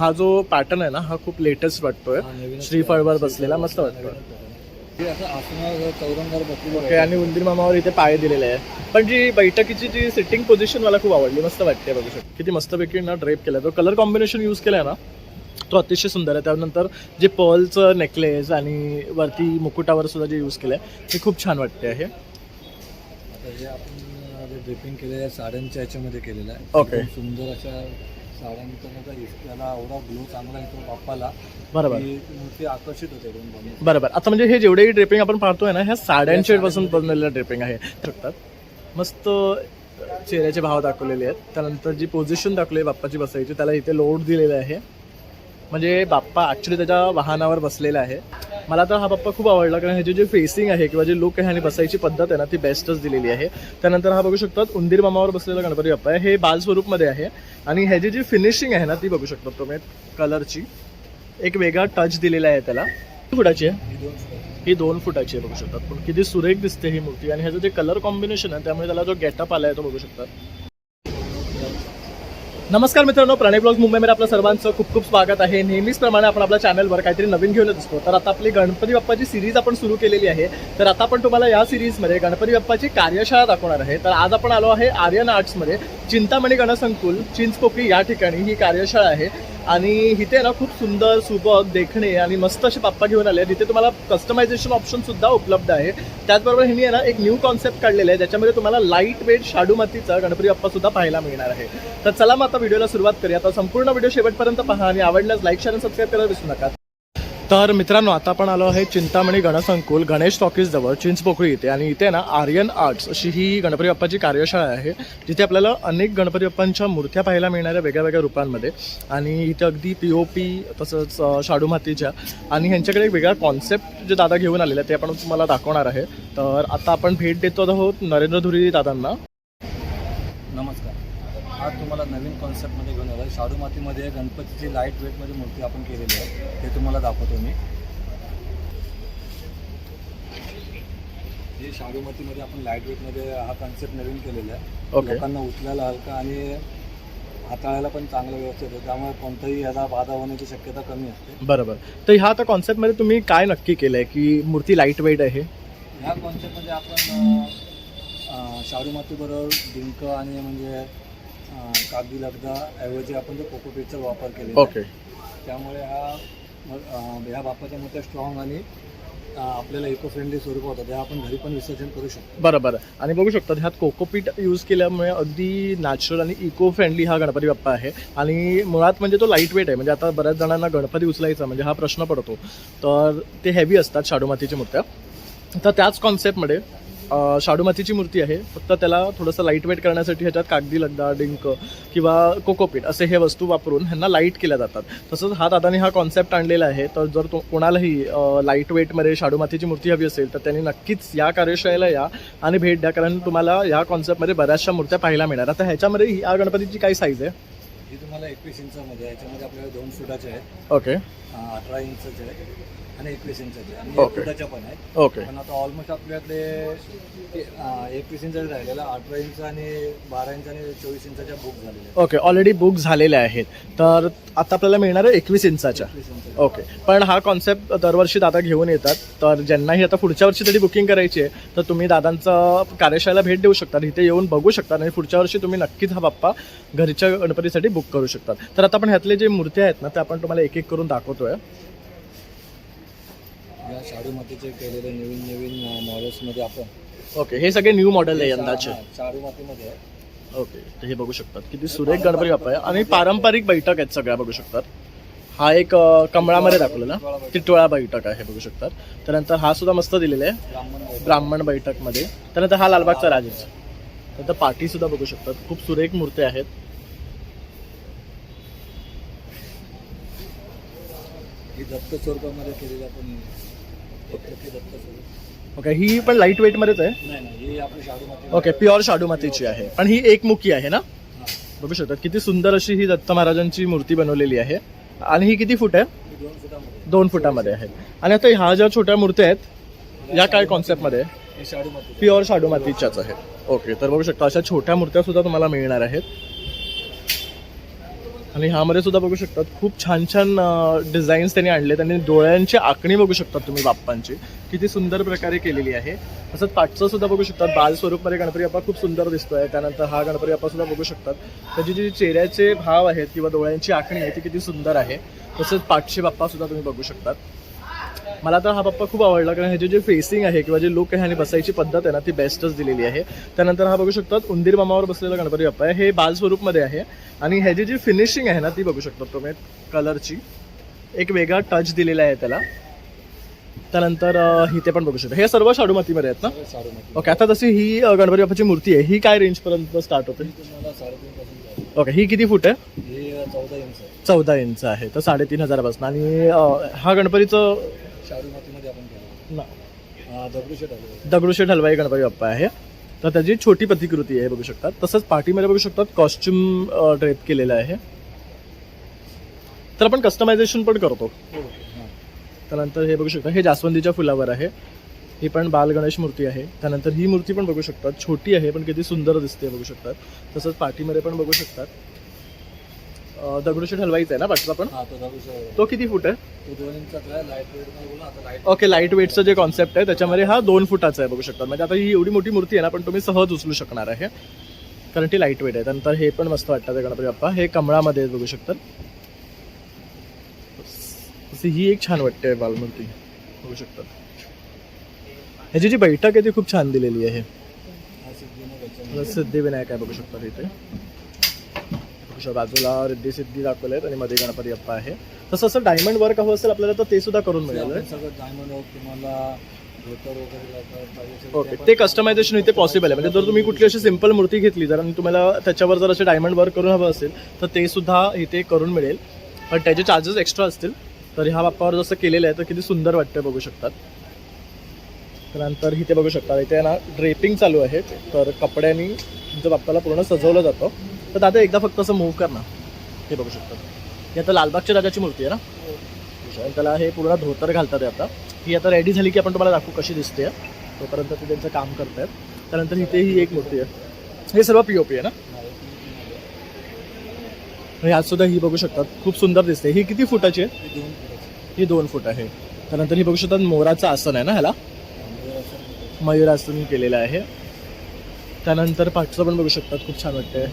हा जो पॅटर्न आहे ना हा खूप लेटेस्ट वाटतोय. श्रीफळवर बसलेला मस्त वाटतोय. आणि उंदीर मामावर इथे पाय दिलेले आहे पण जी बैठकीची जी सिटिंग पोझिशन मला खूप आवडली मस्त वाटते बघू शकतो. किती मस्तपैकी ना ड्रेप केलाय. तो कलर कॉम्बिनेशन यूज केलाय ना तो अतिशय सुंदर आहे. त्यानंतर जे पर्लचं नेकलेस आणि वरती मुकुटावर सुद्धा जे यूज केलंय ते खूप छान वाटते आहे हे ड्रिपिंग केलेलं आहे साड्यांच्या याच्यामध्ये केलेलं आहे. ओके. सुंदर अशा साड्यांचा इष्टाला एवढा ग्लो चांगला येतो बाप्पाला बरोबर. मूर्ती आकर्षित होते. बरोबर. आता म्हणजे हे जेवढेही ड्रेपिंग आपण पाहतोय ना ह्या साड्यांच्या पासून बनलेलं ड्रेपिंग आहे. शकतात मस्त चेहऱ्याचे भाव दाखवलेले आहेत. त्यानंतर जी पोझिशन दाखवली आहे बाप्पाची बसायची त्याला इथे लोड दिलेला आहे. म्हणजे बाप्पा ॲक्च्युली त्याच्या वाहनावर बसलेला आहे. मला तर हा पप्पा खूप आवडला कारण ह्याची जे फेसिंग आहे किंवा जे लुक आहे आणि बसायची पद्धत आहे ना ती बेस्टच दिलेली आहे. त्यानंतर हा बघू शकतात उंदीर मामावर बसलेला गणपती बाप्पा आहे. हे बाल स्वरूपमध्ये आहे. आणि ह्याची जी फिनिशिंग आहे ना ती बघू शकतात तुम्ही कलरची एक वेगळा टच दिलेला आहे त्याला. फुटाची आहे? ही दोन फुटाची. ही दोन फुटाची आहे बघू शकतात. पण किती सुरेख दिसते ही मूर्ती. आणि ह्याचं जे कलर कॉम्बिनेशन आहे त्यामुळे त्याला जो गेटअप आला आहे तो बघू शकतात. नमस्कार मित्रांनो प्राणी ब्लॉग मुंबईमध्ये आपलं सर्वांचं खूप खूप स्वागत आहे. नेहमीच प्रमाणे आपण आपल्या चॅनलवर काहीतरी नवीन घेऊन येत असतो. तर आता आपली गणपती बाप्पाची सिरीज आपण सुरू केलेली आहे. तर आता आपण तुम्हाला या सिरीजमध्ये गणपती बाप्पाची कार्यशाळा दाखवणार आहे. तर आज आपण आलो आहे आर्यन आर्ट्समध्ये. चिंतामणी गणसंकुल चिंचपोकळी या ठिकाणी ही कार्यशाळा आहे. आणि इथे ना खूप सुंदर सुबक देखणे आणि मस्त असे बाप्पा घेऊन आले. आहेत तुम्हाला कस्टमायझेशन ऑप्शन सुद्धा उपलब्ध आहे. त्याचबरोबर ह्यांनी आहे ना एक न्यू कॉन्सेप्ट काढलेला आहे ज्याच्यामध्ये तुम्हाला लाइट वेट शाडू मातीचा गणपती बाप्पा सुद्धा पाहायला मिळणार आहे. तर चला मग आता व्हिडिओला सुरुवात करूया. आता संपूर्ण व्हिडिओ शेवटपर्यंत पहा आणि आवडल्यास लाईक शेअर आणि सबस्क्राईब करायला विसरू नका. तर मित्रांनो आता आपण आलो आहे चिंतामणी गणसंकुल गणेश टॉकीज जवळ चिंचपोकळी इथे. आणि इथे ना आर्यन आर्ट्स अशी ही गणपती बाप्पाची कार्यशाळा आहे जिथे आपल्याला अनेक गणपती बाप्पांच्या मूर्त्या पाहायला मिळणाऱ्या वेगळ्या वेगळ्या रूपांमध्ये. आणि इथे अगदी पी ओ पी तसंच शाडूमातीच्या शाडू मातीच्या. आणि ह्यांच्याकडे एक वेगळा कॉन्सेप्ट जे दादा घेऊन आलेला आहे ते आपण तुम्हाला दाखवणार आहे. तर आता आपण भेट देतो आहोत नरेंद्र धुरी दादांना. आज तुम्हाला नवीन कॉन्सेप्टमध्ये घेऊन आलो शाडू मातीमध्ये गणपतीची लाइट वेटमध्ये मूर्ती आपण केलेली आहे. ते तुम्हाला दाखवतो मी. हे शाडू मातीमध्ये आपण लाइट वेटमध्ये हा कॉन्सेप्ट नवीन केलेला आहे. लोकांना उचलायला हलका आणि हाताळायला पण चांगलं व्यवस्थित आहे. त्यामुळे कोणताही याचा बाधा होण्याची शक्यता कमी असते. बरोबर. तर ह्या आता कॉन्सेप्टमध्ये तुम्ही काय नक्की केलंय की मूर्ती लाइट वेट आहे? ह्या कॉन्सेप्टमध्ये आपण शाडू मातीबरोबर डिंक आणि म्हणजे कागदी लगदा ऐवजी आपण जो कोकोपीटचा वापर आहे. ओके. त्यामुळे हा ह्या बाप्पाच्या मोठ्या स्ट्रॉंग आणि आपल्याला इको फ्रेंडली स्वरूपात होतं. त्या आपण घरी पण विसर्जन करू शकतो. बरोबर. आणि बघू शकता ह्यात कोकोपीट यूज केल्यामुळे अगदी नॅचरल आणि इको फ्रेंडली हा गणपती बाप्पा आहे. आणि मुळात म्हणजे तो लाइट वेट आहे. म्हणजे आता बऱ्याच जणांना गणपती उचलायचा म्हणजे हा प्रश्न पडतो. तर ते हेवी असतात शाडू मातीच्या मूर्त्या तर त्याच कॉन्सेप्टमध्ये शाडू मातीची मूर्ती आहे. फक्त त्याला थोडंसं लाइट वेट करण्यासाठी ह्याच्यात कागदी लगदा डिंक किंवा कोकोपीट असे हे वस्तू वापरून ह्यांना लाइट केल्या जातात. तसंच हा दादाने हा कॉन्सेप्ट आणलेला आहे. तर जर तो कोणालाही लाइट वेटमध्ये शाडू मातीची मूर्ती हवी असेल तर त्यांनी नक्कीच या कार्यशाळेला या आणि भेट द्या. कारण तुम्हाला या कॉन्सेप्टमध्ये बऱ्याचशा मूर्त्या पाहायला मिळणार. आता ह्याच्यामध्ये या गणपतीची काय साईज आहे? ही तुम्हाला एकवीस इंचामध्ये आहे. याच्यामध्ये आपल्याला दोन फुटाचे आहेत. ओके अठरा इंचाचे आहेत. आणि एकवीस इंचाचे आणि एक Okay. फुटाच्या पण आहेत. ओके पण आता ऑलमोस्ट आपल्याकडे एकवीस इंचाचे राहिलेला अठरा इंच आणि बारा इंच आणि चोवीस इंचाच्या बुक झालेल्या आहेत. ओके ऑलरेडी बुक झालेल्या आहेत. तर आता आपल्याला मिळणार आहे एकवीस इंचाच्या. ओके पण हा कॉन्सेप्ट दरवर्षी दादा घेऊन येतात. तर ज्यांनाही आता पुढच्या वर्षी तरी बुकिंग करायची आहे तर तुम्ही दादांचा कार्यशाळेला भेट देऊ शकता. इथे येऊन बघू शकता आणि पुढच्या वर्षी तुम्ही नक्कीच हा बाप्पा घरच्या गणपतीसाठी बुक करू शकतात तर आता आपण ह्यातले जे मूर्ती आहेत ना ते आपण तुम्हाला एक एक करून दाखवतोय. या शाडू मातीचे केलेले नवीन नवीन मॉडेल्समध्ये आपण ओके हे सगळे न्यू मॉडेल आहे यंदाचे. शाडू मातीमध्ये आहे. ओके तर हे बघू शकतात. किती सुरेख गणपती बाप्पा आहे. आणि पारंपरिक बैठक आहेत सगळ्या बघू शकतात. हा एक अं, कमळामध्ये दाखवलेला. टिटोळा बैठक आहे बघू शकतात. त्यानंतर हा सुद्धा मस्त दिलेला आहे. ब्राह्मण आहे. ब्राह्मण बैठकमध्ये. त्यानंतर हा लालबागचा राजेच त्यानंतर पाठी सुद्धा बघू शकतात. खूप सुरेख मूर्ती आहेत. ही दत्त स्वरूपामध्ये केलेली आपण ओके ही पण लाइट वेट मध्येच आहे? ओके प्युअर शाडू मातीची आहे. पण ही एक मुखी आहे ना? बघू शकतात किती सुंदर अशी ही दत्त महाराजांची मूर्ती बनवलेली आहे. आणि ही किती फूट आहे? दोन फुटामध्ये. आहे. आणि आता ह्या ज्या छोट्या मूर्त्या आहेत या काय कॉन्सेप्टमध्ये ही शाडू माती प्युअर शाडू मातीच्याच आहेत. ओके तर बघू शकता अशा छोट्या मूर्त्या सुद्धा तुम्हाला मिळणार आहेत. आणि ह्यामध्ये सुद्धा बघू शकतात खूप छान छान डिझाईन्स त्यांनी आणले त्यांनी डोळ्यांची आखणी बघू शकतात तुम्ही बाप्पांची. किती सुंदर प्रकारे केलेली आहे. तसंच पाठचं सुद्धा बघू शकतात बाल स्वरूपमध्ये गणपती बाप्पा खूप सुंदर दिसतोय. त्यानंतर हा गणपती बाप्पा सुद्धा बघू शकतात. त्याची जी चेहऱ्याचे भाव आहेत किंवा डोळ्यांची आखणी आहे ती किती सुंदर आहे. तसंच पाठचे बाप्पा सुद्धा तुम्ही बघू शकतात. मला तर हा बाप्पा खूप आवडला कारण ह्याचे जे फेसिंग आहे किंवा जे लुक आहे आणि बसायची पद्धत आहे ना ती बेस्टच दिलेली आहे. त्यानंतर हा बघू शकतात उंदीर मामावर बसलेला गणपती बाप्पा आहे. हे बाल स्वरूपमध्ये आहे. आणि ह्याची जी फिनिशिंग आहे ना ती बघू शकतात तुम्ही कलरची एक वेगळा टच दिलेला आहे त्याला. त्यानंतर इथे पण बघू शकता. हे सर्व शाडू मातीमध्ये आहेत ना? ओके आता तशी ही गणपती बाप्पाची मूर्ती आहे. ही काय रेंजपर्यंत स्टार्ट होते? ओके ही किती फूट आहे? हे चौदा इंच आहे. चौदा इंच आहे. तर साडेतीन हजारापासून. आणि हा गणपतीचं शाडू मातीमध्ये आपण केलं ना. दगडूशेठ आलो दगडूशेठ हलवाई. गणपती बाप्पा आहे. तर त्याची छोटी प्रतिकृती आहे बघू शकतात तसंच पार्टीमध्ये बघू शकतात कॉस्ट्युम ड्रेप केलेलं आहे. तर आपण कस्टमायझेशन पण करतो. हो त्यानंतर हे बघू शकता हे जास्वंदीच्या फुलावर आहे. ही पण बाल गणेश मूर्ती आहे. त्यानंतर ही मूर्ती पण बघू शकतात छोटी आहे पण किती सुंदर दिसते बघू शकतात तसंच पाठीमध्ये पण बघू शकतात दगडूशेठ हलवाईचा आहे ना पाठचा पण? हां तो किती फूट आहे? तो दोन इंचाचा आहे लाइट वेटमध्ये बोला आता लाइट ओके लाइट वेटचं जे कॉन्सेप्ट आहे त्याच्यामध्ये हा दोन फुटाचा आहे बघू शकता. म्हणजे आता ही एवढी मोठी मूर्ती आहे ना पण तुम्ही सहज उचलू शकणार आहे. कारण ती लाइट वेट आहे. त्यानंतर हे पण मस्त वाटतं ते गणपती बाप्पा. हे कमळामध्ये आहे बघू शकतात तशी ही एक छान वाटते बालमूर्ती बघू शकतात ह्याची जी बैठक आहे ती खूप छान दिलेली आहे. हा सिद्धिनगरचा सिद्धिविनायक आहे बघू शकता इथे शकता बाजूला रिद्धी सिद्धी दाखवले आहेत आणि मध्ये गणपती बाप्पा आहे. तसं असं डायमंड वर्क हवं असेल आपल्याला तर ते सुद्धा करून मिळेल आपण सगळं डायमंड वर्क तुम्हाला ओके ते कस्टमायझेशन इथे पॉसिबल आहे. म्हणजे जर तुम्ही कुठली अशी सिंपल मूर्ती घेतली जर आणि तुम्हाला त्याच्यावर जर असे डायमंड वर्क करून हवं असेल तर ते सुद्धा इथे करून मिळेल. पण त्याचे चार्जेस एक्स्ट्रा असतील. तर ह्या बाप्पावर जसं केलेलं आहे तर किती सुंदर वाटतं बघू शकतात. त्यानंतर इथे बघू शकता इथे ना ड्रेपिंग चालू आहे. तर कपड्यांनी तुमच्या बाप्पाला पूर्ण सजवलं जातं. तर दादा एकदा फक्त असं मूव्ह कर ना. हे बघू शकतात ही आता लालबागच्या दादाची मूर्ती आहे ना? आणि त्याला हे पूर्ण धोतर घालतात आहे आता. ही आता रेडी झाली की आपण तुम्हाला दाखवू कशी दिसते. तोपर्यंत ते त्यांचं काम करतायत. त्यानंतर इथे ही एक मूर्ती आहे. हे सर्व पी ओ पी आहे ना? आणि आज सुद्धा ही बघू शकतात. खूप सुंदर दिसते. ही किती फुटाची आहे? ही दोन फूट आहे. त्यानंतर ही बघू शकतात मोराचं आसन आहे ना ह्याला? म्हणजे असं मयूरासन केलेलं आहे. त्यानंतर पाठचं पण बघू शकतात. खूप छान वाटतंय.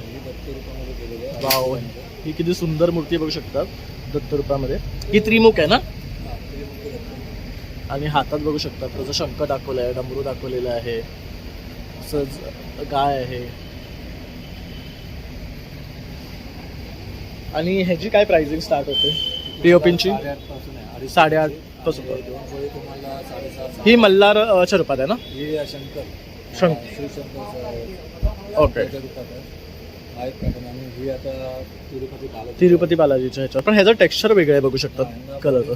हे ही किती सुंदर मूर्ती बघू शकतात दत्तरूपामध्ये ही त्रिमुख आहे ना. आणि हातात बघू शकतात त्याचं शंख दाखवलं आहे डमरू दाखवलेलं आहे असंच गाय आहे आणि ह्याची काय प्राइसिंग स्टार्ट होते. अडीच साडेआठ आणि पासून. ही मल्हार अ, चरपात आहे ना शंकर शंक- शिवशंकरचं आहे. ओके रूपात. हा एक पॅटर्न आणि ही आता तिरुपती बालाजी तिरुपती बालाजीच्या ह्याच्यावर. पण ह्याचं टेक्स्चर वेगळं आहे बघू शकतात कलरचं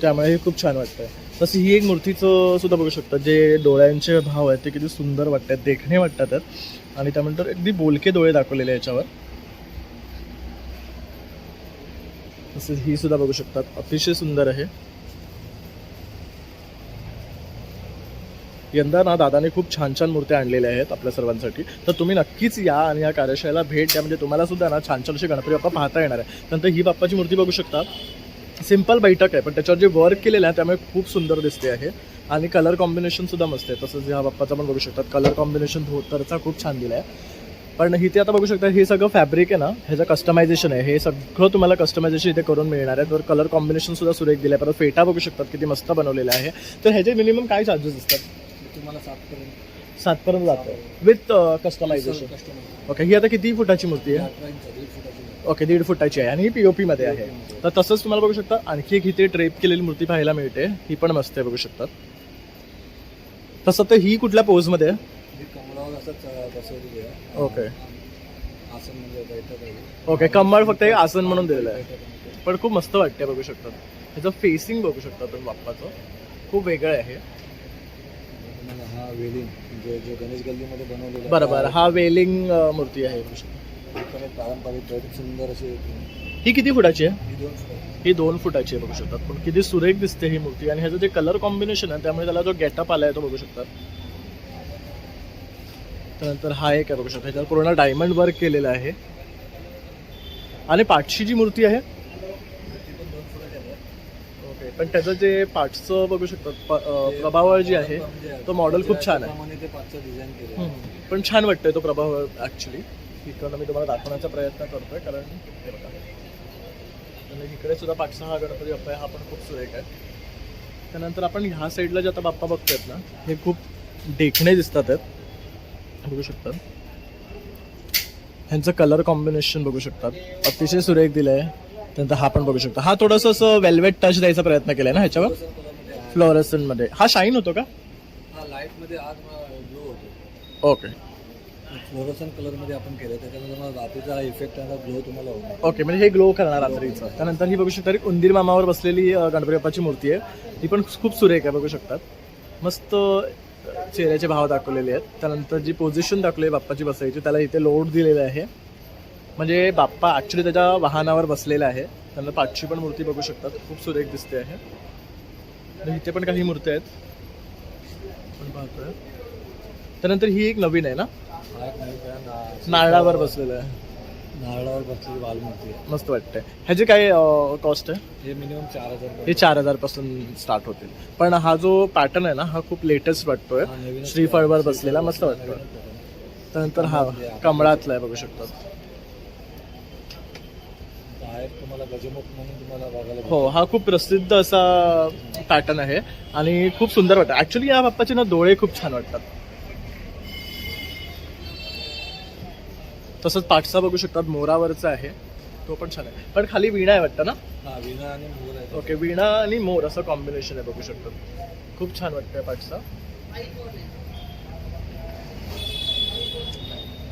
त्यामुळे हे खूप छान वाटतंय. तशी ही एक मूर्तीचं सुद्धा बघू शकता जे डोळ्यांचे भाव आहेत ते किती सुंदर वाटतात देखणे वाटतात आणि त्यानंतर अगदी बोलके डोळे दाखवलेले आहे याच्यावर. तसेच ही सुद्धा बघू शकतात. अतिशय सुंदर आहे. यंदा ना दादाने खूप छान छान मूर्त्या आणलेल्या आहेत आपल्या सर्वांसाठी. तर तुम्ही नक्कीच या आणि या कार्यशाळेला भेट द्या. म्हणजे तुम्हाला सुद्धा ना छान छान असे गणपती बाप्पा पाहता येणार आहे नंतर ही बाप्पाची मूर्ती बघू शकता. सिंपल बैठक आहे पण त्याच्यावर जे वर्क केलेलं आहे त्यामुळे खूप सुंदर दिसते आहे. आणि कलर कॉम्बिनेशन सुद्धा मस्त आहे. तसंच ह्या बाप्पाचा पण बघू शकतात. कलर कॉम्बिनेशन धोतरचा खूप छान दिला आहे पण इथे आता बघू शकता हे सगळं फॅब्रिक आहे ना ह्याचं कस्टमायझेशन आहे. हे सगळं तुम्हाला कस्टमायझेशन इथे करून मिळणार आहे. तर कलर कॉम्बिनेशन सुद्धा सुरेख दिलं आहे परत फेटा बघू शकतात किती मस्त बनवलेला आहे. तर ह्याचे मिनिमम काय चार्जेस असतात? तुम्हाला सातपर्यंत सातपर्यंत जातं. विथ कस्टमायझेशन कस्टमर ओके ही आता किती फुटाची मूर्ती आहे? अठरा इंच दीड फुटाची ओके दीड फुटाची आहे आणि ही पीओपी मध्ये आहे. तर तसंच तुम्हाला बघू शकता आणखी एक इथे ड्रेप केलेली मूर्ती पाहायला मिळते. ही पण मस्त आहे बघू शकतात तसं तर ही कुठल्या पोजमध्ये आहे? ही कमळावर असंच अं, बसवलेली आहे. ओके. आसन म्हणजे बैठक आहे. ओके कमळ फक्त एक आसन म्हणून दिलेलं आहे. बैठक आहे. पण खूप मस्त वाटते बघू शकतात ह्याचं फेसिंग बघू शकता तुम्ही बाप्पाचं. खूप वेगळं आहे हा वेलिंग जो जो गणेश गल्लीमध्ये बनवलेला आहे, बरोबर हा वेलिंग मूर्ती आहे. एक पारंपरिक सुंदर अशी ही किती फुटाची आहे? ही दोन फुट ही दोन फुटाची आहे बघू शकतात पण किती सुरेख दिसते ही मूर्ती. आणि ह्याचं जे कलर कॉम्बिनेशन आहे त्यामुळे त्याला जो गेटअप आला आहे तो बघू शकतात त्यानंतर हा एक आहे बघू शकता. ह्याच्यावर पूर्ण डायमंड वर्क केलेला आहे. आणि पाठची जी मूर्ती आहे ती पण दोन फुलं देतात. ओके पण त्याचं जे पाठचं बघू शकतात प्रभावळ जी आहे तो model खूप छान आहे. पण छान वाटतोय तो प्रभावळ ऍक्च्युली इकडनं मी तुम्हाला दाखवण्याचा प्रयत्न करतोय कारण हे बघा. आणि इकडे सुद्धा पाठचा हा गणपती बाप्पा आहे हा पण खूप सुरेख आहे. त्यानंतर आपण ह्या साईडला जे आता बाप्पा बघतोय ना हे खूप देखणे दिसतात आहेत. बघू शकतात. ह्यांचं कलर कॉम्बिनेशन बघू शकतात. अतिशय सुरेख दिलंय. त्यानंतर हा पण बघू शकता. हा थोडंसं असं वेल्वेट टच द्यायचा प्रयत्न केलाय ना ह्याच्यावर. फ्लोरसनमध्ये हा शाईन होतो का? हा लाइटमध्ये आज ग्लो होतो. ओके फ्लोरोसन कलरमध्ये आपण केलं त्याच्यामध्ये मला रात्रीचा इफेक्ट ग्लो तुम्हाला होणार ओके म्हणजे हे ग्लो करणार रात्रीचं. त्यानंतर ही बघू शकता उंदीर मामावर बसलेली गणपती बाप्पाची मूर्ती आहे. ती पण खूप सुरेख आहे बघू शकतात. मस्त चेहऱ्याचे भाव दाखवलेले आहेत. त्यानंतर जी पोझिशन दाखवली आहे बाप्पाची बसायची त्याला इथे लोड दिलेला आहे. म्हणजे बाप्पा ॲक्च्युली त्याच्या वाहनावर बसलेला आहे. त्यानंतर पाठची पण मूर्ती बघू शकतात. खूप सुरेख दिसते आहे. आणि इथे पण काही मूर्ती आहेत. आपण पाहतोय. त्यानंतर ही एक नवीन आहे ना? नारळावर बसलेलं आहे. नारळावर बसलेली बालमूर्ती आहे. मस्त वाटतंय. ह्याची काय कॉस्ट आहे? हे मिनिमम चार हजार हे. चार हजारपासून स्टार्ट होतील. पण हा जो पॅटर्न आहे ना हा खूप लेटेस्ट वाटतोय. हा नवीनच श्रीफळवर आहे. बसलेला मस्त वाटतोय. त्यानंतर हा कमळातला आहे बघू शकतात. बाहेर तुम्हाला गजमुख म्हणून तुम्हाला बघायला. हो हा खूप प्रसिद्ध असा पॅटर्न आहे आणि खूप सुंदर वाटतं. ऍक्च्युली या बाप्पाचे ना डोळे खूप छान वाटतात. तसंच पाठसा बघू शकतात मोरावरचा आहे. तो पण छान आहे. पण खाली वीणा आहे वाटतं ना? हा विना आणि मोर आहे. ओके वीणा आणि मोर असं कॉम्बिनेशन आहे बघू शकतात खूप छान वाटतंय पाठसा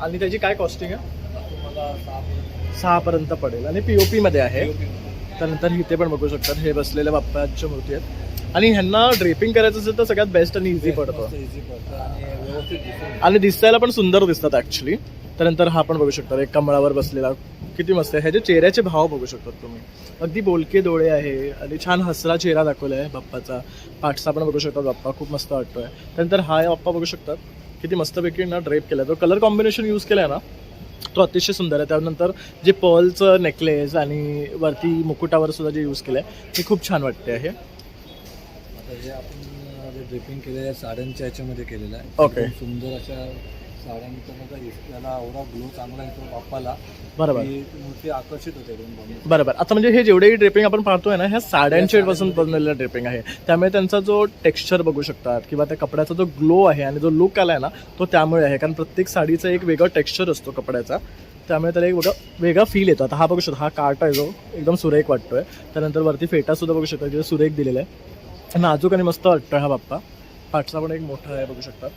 आणि त्याची काय कॉस्टिंग आहे? तुम्हाला सहा पर्यंत सहा पर्यंत पडेल. आणि पीओपी मध्ये आहे. POP मध्ये. त्यानंतर इथे पण बघू शकतात हे बसलेल्या बाप्पाच्या मूर्ती आहेत. आणि ह्यांना ड्रेपिंग करायचं असेल तर सगळ्यात बेस्ट आणि इझी पडतो. आणि दिसायला पण सुंदर दिसतात ऍक्च्युली त्यानंतर हा पण बघू शकता एक कमळावर बसलेला. किती मस्त आहे. ह्याचे चेहऱ्याचे भाव बघू शकतात तुम्ही. अगदी बोलके डोळे आहे आणि छान हसरा चेहरा दाखवला आहे बाप्पाचा. पाठसा पण बघू शकतात बाप्पा. खूप मस्त वाटतोय. त्यानंतर हा बाप्पा बघू शकतात. किती मस्तपैकी ना ड्रेप केलाय. तो कलर कॉम्बिनेशन यूज केलाय ना. तो अतिशय सुंदर आहे. त्यानंतर जे पर्लचं नेकलेस आणि वरती मुकुटावर सुद्धा जे यूज केलंय ते खूप छान वाटते आहे आता हे आपण जे ड्रिपिंग केलेलं आहे साड्यांच्या ह्याच्यामध्ये केलेलं आहे. एकदम सुंदर अशा साड्यांचा त्याला एवढा ग्लो चांगला येतो बाप्पाला बरोबर. मूर्ती आकर्षित होते. बरोबर. आता म्हणजे हे जेवढेही ड्रेपिंग आपण पाहतोय ना ह्या साड्यांच्या पासून बनलेलं ड्रेपिंग आहे. त्यामुळे त्यांचा जो टेक्स्चर बघू शकतात किंवा त्या कपड्याचा जो ग्लो आहे आणि जो लुक आलाय ना तो त्यामुळे आहे. कारण प्रत्येक साडीचा एक वेगळा टेक्स्चर असतो कपड्याचा. त्यामुळे त्याला एक वेगळा वेगळा फील येतो. आता हा बघू शकतो हा कार्ट आहे जो एकदम सुरेख वाटतोय. त्यानंतर वरती फेटा सुद्धा बघू शकता तिथे सुरेख दिलेला आहे. नाजूक आणि मस्त वाटतोय हा बाप्पा. पाठचा पण एक मोठा आहे बघू शकतात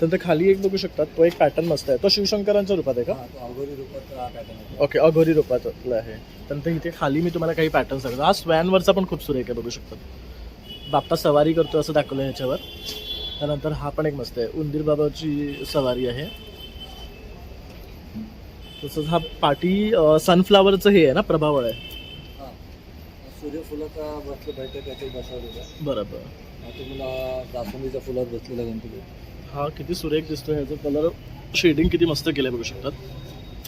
त्यानंतर खाली एक बघू शकतात. तो एक पॅटर्न मस्त आहे. तो शिवशंकरांच्या रूपात आहे का? तो अघोरी रूपात ओके अघोरी रूपातला आहे. त्यानंतर इथे खाली मी तुम्हाला काही पॅटर्न सांगतो. हा स्वॅनवरचा पण खूप सुरेख आहे बघू शकतात. बाप्पा सवारी करतो असं दाखवलं आहे ह्याच्यावर. त्यानंतर हा पण एक मस्त आहे. उंदीर बाबाची सवारी आहे. तसंच हा पाटी सनफ्लावरचं हे आहे ना प्रभावळ आहे. सूर्यफुलाचा बसलं बसवलेलं. बरोबर. तुम्हाला जास्वंदीच्या फुलात बसलेला गणपती. हा किती सुरेख दिसतोय ह्याचं कलर शेडिंग किती मस्त केलंय बघू शकतात.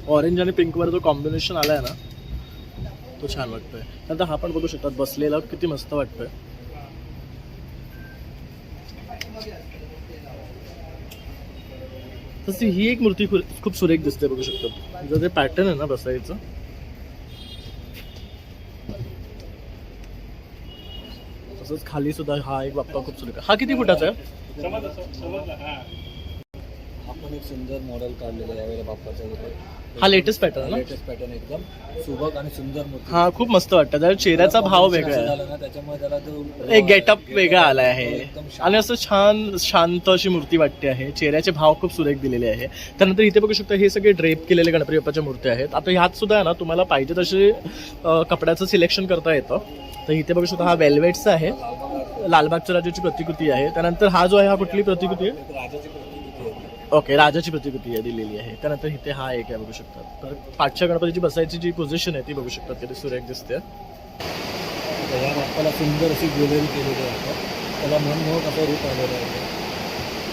ऑरेंज आणि पिंकवर जो कॉम्बिनेशन आलाय ना तो छान वाटतोय. नंतर हा पण बघू शकतात बसलेला किती मस्त वाटतोय. तशी ही एक मूर्ती खूप सुरेख दिसते बघू शकतात. जर जे पॅटर्न आहे ना बसायचं. तसंच खाली सुद्धा हा एक बाप्पा खूप सुरेख आहे. हा किती फुटाचा आहे? हा पण एक सुंदर मॉडेल काढलेला आहे यावेळेला बाप्पाचा हा लेटेस्ट पॅटर्न लेटेस्ट पॅटर्न एकदम सुबक आणि सुंदर मूर्ती. हा खूप मस्त वाटतं. त्याच्या चेहऱ्याचा भाव वेगळा आहे. झालं ना त्याच्यामुळे त्याला तो एक गेटअप वेगळा आला आहे. एकदम शांत. आणि असं छान शांत अशी मूर्ती वाटते आहे. चेहऱ्याचे भाव खूप सुरेख दिलेले आहे. त्यानंतर इथे बघू शकता हे सगळे ड्रेप केलेले गणपती बाप्पाच्या मूर्त्या आहेत. आता ह्यात सुद्धा ना तुम्हाला पाहिजे तसे अं, कपड्याचं सिलेक्शन करता येतं. तर इथे बघू शकता हा वेल्वेटचा आहे. लालबागच्या राजाची प्रतिकृती आहे. त्यानंतर हा जो आहे हा कुठली प्रतिकृती आहे? राजाची प्रतिकृती ओके राजाची प्रतिकृती आहे दिलेली आहे. त्यानंतर इथे हा एक आहे बघू शकतात तर पाठच्या गणपतीची बसायची जी पोझिशन आहे ती बघू शकतात तिथे सुरेख दिसते सुंदर अशी ज्वेलरी केलेली आहे. त्याला मनमोहक असं रूप आलेलं आहे.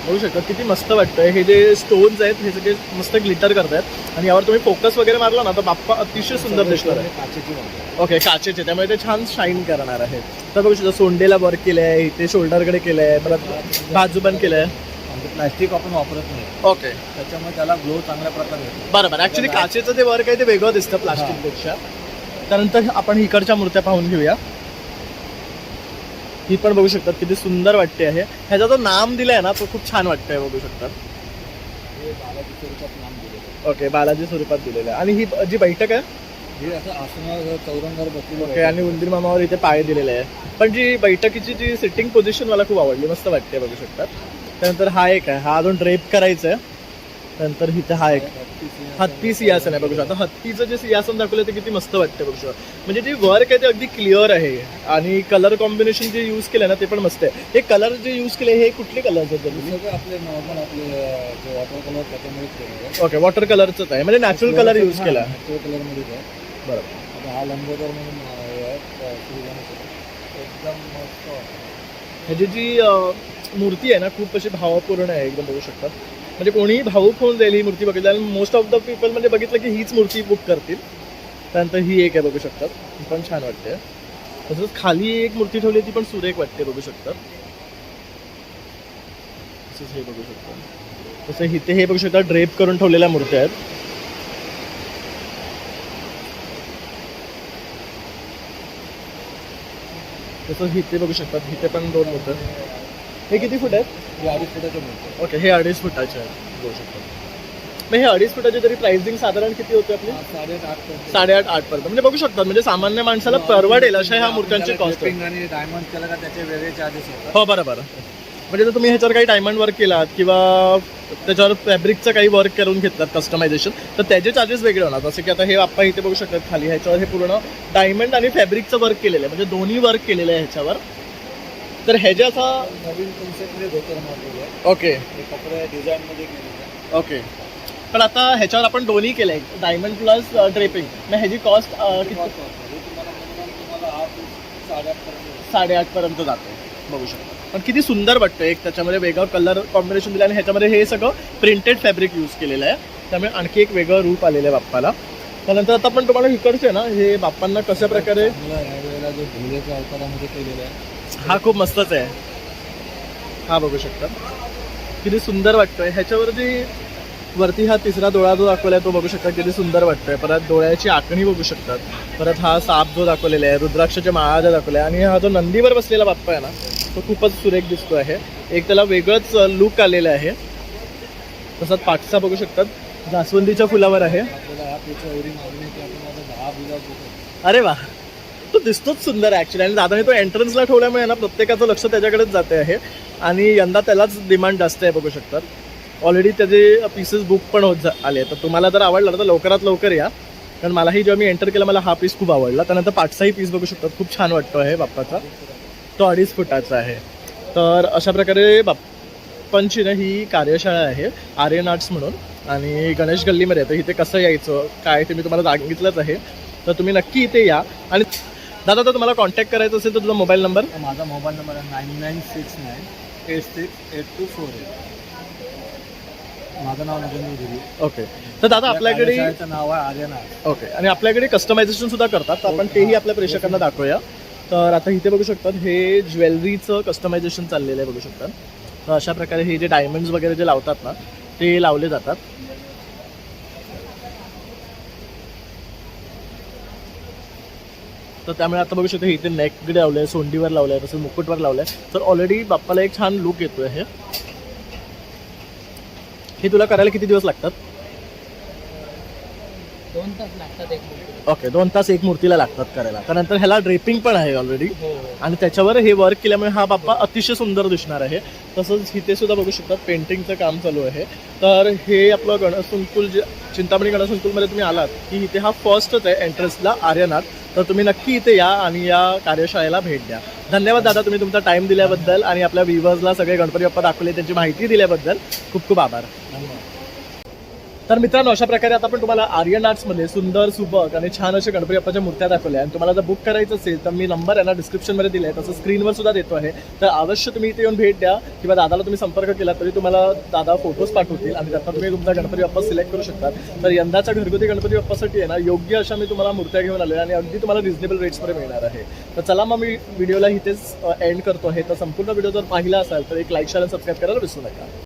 बघू शकता किती मस्त वाटतंय. हे जे स्टोन्स आहेत हे सगळे मस्त ग्लिटर करतायत. आणि यावर तुम्ही फोकस वगैरे मारला ना तर बाप्पा अतिशय सुंदर दिसणार आहे. काचेची वापर ओके काचेचे. त्यामुळे ते छान शाईन करणार आहे. तर बघू शकता सोंडेला वर्क केलं आहे इथे शोल्डरकडे केलं आहे परत बाजू पण केलं आहे म्हणजे प्लॅस्टिक आपण वापरत नाही. ओके त्याच्यामुळे त्याला ग्लो चांगल्या प्रकारे बरोबर. ऍक्च्युली काचेचं ते वर्क आहे ते वेगळं दिसतं प्लास्टिकपेक्षा त्यानंतर आपण इकडच्या मूर्त्या पाहून घेऊया. ही पण बघू शकतात किती सुंदर वाटते आहे. ह्याचा जो नाम दिलाय ना तो खूप छान वाटतंय बघू शकतात. हे. ओके बालाजी स्वरूपात दिलेलं आहे. आणि ही जी बैठक आहे हे ओके आणि उंदीर मामावर इथे पाय दिलेले आहे पण जी बैठकीची जी सिटिंग पोझिशन मला खूप आवडली मस्त वाटते बघू शकतात. त्यानंतर हा एक आहे हा अजून ड्रेप करायचा आहे त्यानंतर इथे हा एक हत्ती सिंहासन आहे बघू शकता. हत्तीचं जे सिंहासन दाखवलं ते किती मस्त वाटतं बघू शकता. म्हणजे जे वर्क आहे ते अगदी क्लिअर आहे. आणि कलर कॉम्बिनेशन जे यूज केलं ना ते पण मस्त आहे. हे कलर जे यूज केले हे कुठले सगळे आपले नॉर्मल आपले वॉटर कलर ओके वॉटर कलरच आहे. म्हणजे नॅचरल कलर यूज केला. बरोबर. हा लंबोदर म्हणून एकदम मस्त. ह्याची जी मूर्ती आहे ना खूप अशी भावपूर्ण आहे एकदम बघू शकतात म्हणजे कोणीही भाऊक होऊन जाईल ही मूर्ती बघितली. आणि मोस्ट ऑफ द पीपल म्हणजे बघितलं की हीच मूर्ती बुक करतील. त्यानंतर ही एक आहे बघू शकतात. ही पण छान वाटते. तसंच खाली एक मूर्ती ठेवली ती पण सुरेख वाटते बघू शकतात. तसंच हे बघू शकतात. तसं इथे हे बघू शकता ड्रेप करून ठेवलेल्या मूर्त्या आहेत. तसंच इथे बघू शकतात इथे पण दोन मूर्त्या हे किती फूट आहेत? हे अडीच फुटाचे ओके हे अडीच फुटाचे आहेत. बघू शकतो मग हे अडीच फुटाचे तरी प्राइसिंग साधारण किती होते आपली? साडेआठ आठ पर्यंत. साडेआठ आठ पर्यंत. म्हणजे बघू शकतात म्हणजे सामान्य माणसाला परवडेल अशा ह्या मूर्त्यांची कॉस्ट Draping आणि डायमंड केलं का त्याचे वेगळे चार्जेस हो बरोबर. म्हणजे जर तुम्ही ह्याच्यावर काही डायमंड वर्क केलात किंवा त्याच्यावर फॅब्रिकचं काही वर्क करून घेतलात कस्टमायझेशन तर त्याचे चार्जेस वेगळे होणार. जसं की आता हे आपण इथे बघू शकतात खाली ह्याच्यावर हे पूर्ण डायमंड आणि फॅब्रिकचं वर्क केलेलं आहे. म्हणजे दोन्ही वर्क केलेलं आहे ह्याच्यावर. तर ह्याच्याचा नवीन कन्सेप्टमध्ये धोतर मारलेले आहे. ओके. हे कपडे डिझाईनमध्ये केलेले आहे ओके. पण आता ह्याच्यावर आपण दोन्ही केलंय. डायमंड प्लस ड्रेपिंग मग ह्याची कॉस्ट किती Cost वाटतं. हे तुम्हाला minimum तुम्हाला हा piece साडेआठ पर्यंत येईल. साडेआठ पर्यंत जाते. बघू शकता. पण किती सुंदर वाटतं एक त्याच्यामध्ये वेगळं कलर कॉम्बिनेशन दिलं आणि ह्याच्यामध्ये हे सगळं प्रिंटेड फॅब्रिक यूज केलेलं आहे. त्यामुळे आणखी एक वेगळं रूप आलेलं आहे बाप्पाला. त्यानंतर आता पण तुम्हाला इकडचे ना हे बाप्पांना कशा प्रकारे चांगलं यावेळेला जो अवतारामध्ये केलेलं आहे. हा खूप मस्तच आहे. हा बघू शकता. किती सुंदर वाटतोय. ह्याच्यावर जी वरती हा तिसरा डोळा जो दाखवलाय तो बघू शकता. किती सुंदर वाटतोय. परत डोळ्याची आखणी बघू शकतात. परत हा साप जो दाखवलेला आहे रुद्राक्षाच्या माळा ज्या दाखवल्या आणि हा जो नंदीवर बसलेला बाप्पा आहे ना तो खूपच सुरेख दिसतो आहे. एक त्याला वेगळंच लुक आलेलं आहे. तसंच पाठसा बघू शकतात. जास्वंदीच्या फुलावर आहे. आहे अरे वा! तो दिसतोच सुंदर ॲक्च्युली आणि दादाने तो एंट्रन्सला ठेवल्यामुळे ना प्रत्येकाचं लक्ष त्याच्याकडेच जाते आहे. आणि यंदा त्यालाच डिमांड जास्त आहे बघू शकतात. ऑलरेडी त्याचे पीसेस बुक पण होत जा- आले तर तुम्हाला जर आवडला तर लवकरात लवकर या. कारण मलाही जेव्हा मी एंटर केला मला हा पीस खूप आवडला. त्यानंतर पाठचाही पीस बघू शकतात. खूप छान वाटतो आहे बाप्पाचा. तो अडीच फुटाचा आहे. तर अशा प्रकारे बाप्पांची ना ही कार्यशाळा आहे आर्यन आर्ट्स म्हणून. आणि गणेश गल्लीमध्ये आहे. तर इथे कसं यायचं काय ते मी तुम्हाला सांगितलंच आहे. तर तुम्ही नक्की इथे या. आणि दादा तर तुम्हाला कॉन्टॅक्ट करायचं असेल तर तुझा मोबाईल नंबर माझा मोबाईल नंबर आहे nine nine six nine eight six eight two four eight माझं नाव नरेंद्र गिरी ओके तर दादा आपल्याकडे शाळेचं नाव आहे आर्यना. ओके आणि आपल्याकडे कस्टमायझेशन सुद्धा करतात. तर आपण तेही आपल्या प्रेक्षकांना दाखवूया. तर आता इथे बघू शकतात हे ज्वेलरीचं कस्टमायझेशन चाललेलं आहे बघू शकतात. तर अशा प्रकारे हे जे डायमंड्स वगैरे जे लावतात ना ते लावले जातात. तर त्यामुळे आता बघू शकतो इथे नेककडे लावलं आहे सोंडीवर लावलं आहे तसंच मुकुटवर लावलं आहे तर ऑलरेडी बाप्पाला एक छान लुक येतोय हे. हे तुला करायला किती दिवस लागतात? दोन तास लागतात एक मूर्ती ओके दोन तास एक मूर्तीला लागतात करायला. त्यानंतर ह्याला ड्रेपिंग पण आहे ऑलरेडी हो आणि त्याच्यावर हे वर्क केल्यामुळे हा बाप्पा अतिशय सुंदर दिसणार आहे. तसंच इथे सुद्धा बघू शकता पेंटिंगचं काम चालू आहे. तर हे आपलं गणेश संकुल जे चिंतामणी गणेश संकुलमध्ये तुम्ही आलात की इथे हा फर्स्टच आहे एंट्रन्सला आर्यनाथ. तर तुम्ही नक्की इथे या आणि या कार्यशाळेला भेट द्या. धन्यवाद दादा तुम्ही तुमचा टाईम दिल्याबद्दल आणि आपल्या व्हिवर्सला सगळे गणपती बाप्पा दाखवले त्यांची माहिती दिल्याबद्दल. खूप खूप आभार. धन्यवाद. तर मित्रांनो अशा प्रकारे आता आपण तुम्हाला आर्यन आर्ट्समध्ये सुंदर सुबक आणि छान अशा गणपती बाप्पाच्या मूर्त्या दाखवल्या आणि तुम्हाला जर बुक करायचं असेल तर मी नंबर यांना डिस्क्रिप्शनमध्ये दिला आहे तसं स्क्रीनवर सुद्धा देतो आहे. तर अवश्य तुम्ही इथे येऊन भेट द्या किंवा दादाला तुम्ही संपर्क केला तरी तुम्हाला दादा फोटोज पाठवतील आणि त्यातनं तुम्ही तुमचा गणपती बाप्पा सिलेक्ट करू शकता तर यंदाच्या घरगुती गणपती बाप्पासाठी आहे ना योग्य अशा मी तुम्हाला मूर्त्या घेऊन आलो आणि अगदी तुम्हाला रिझनेबल रेट्समध्ये मिळणार आहे. तर चला मग मी व्हिडिओला इथेच एंड करतो आहे. तर संपूर्ण व्हिडिओ जर पाहिला असाल तर एक लाईक शेअर आणि सबस्क्राईब करायला विसरू नका.